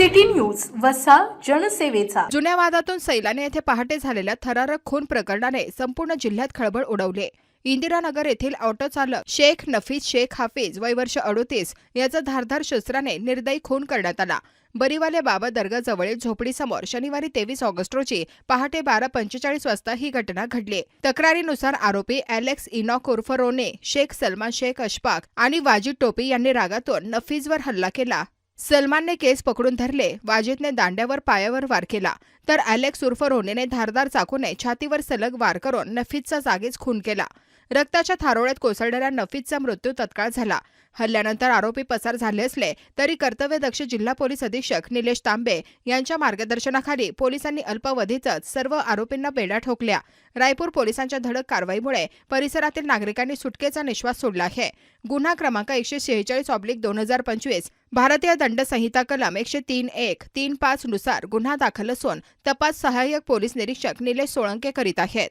City news वसा जनसेवेचा. जुन्या वादातून सैलाने येथे पहाटे झालेल्या थरारक खून प्रकरणाने संपूर्ण जिल्ह्यात खळबळ उडवले. इंदिरानगर येथील ऑटो चालक शेख नफीज शेख हाफिज वय वर्ष अडोतीस याचा धारधार शस्त्राने निर्दयी खून करण्यात आला. बरीवाले बाबा दर्गाजवळील झोपडीसमोर शनिवारी तेवीस ऑगस्ट रोजी पहाटे बारा पंचेचाळीस वाजता ही घटना घडली. तक्रारीनुसार आरोपी अलेक्स इनॉक उर्फ रोने शेख सलमान शेख अशफाक आणि वाजिद टोपी यांनी रागातून नफीजवर हल्ला केला. सलमानने केस पकडून धरले वाजिदने दांड्यावर पायावर वार केला. तर अलेक्स उर्फ रोनेने धारदार चाकूने छातीवर सलग वार करून नफीजचा जागीच खून केला. रक्ताच्या थारोळ्यात कोसळणाऱ्या नफीजचा मृत्यू तत्काळ झाला. हल्ल्यानंतर आरोपी पसार झाले असले तरी कर्तव्यदक्ष जिल्हा पोलीस अधीक्षक निलेश तांबे यांच्या मार्गदर्शनाखाली पोलिसांनी अल्पावधीतच सर्व आरोपींना बेड्या ठोकल्या. रायपूर पोलिसांच्या धडक कारवाईमुळे परिसरातील नागरिकांनी सुटकेचा निश्वास सोडला आहे. गुन्हा क्रमांक एकशे शेहेचाळीस ऑब्लिक दोन हजार पंचवीस भारतीय दंड संहिता कलम एकशे तीन एक तीन पाच नुसार गुन्हा दाखल असून तपास सहाय्यक पोलीस निरीक्षक निलेश सोळंके करीत आहेत.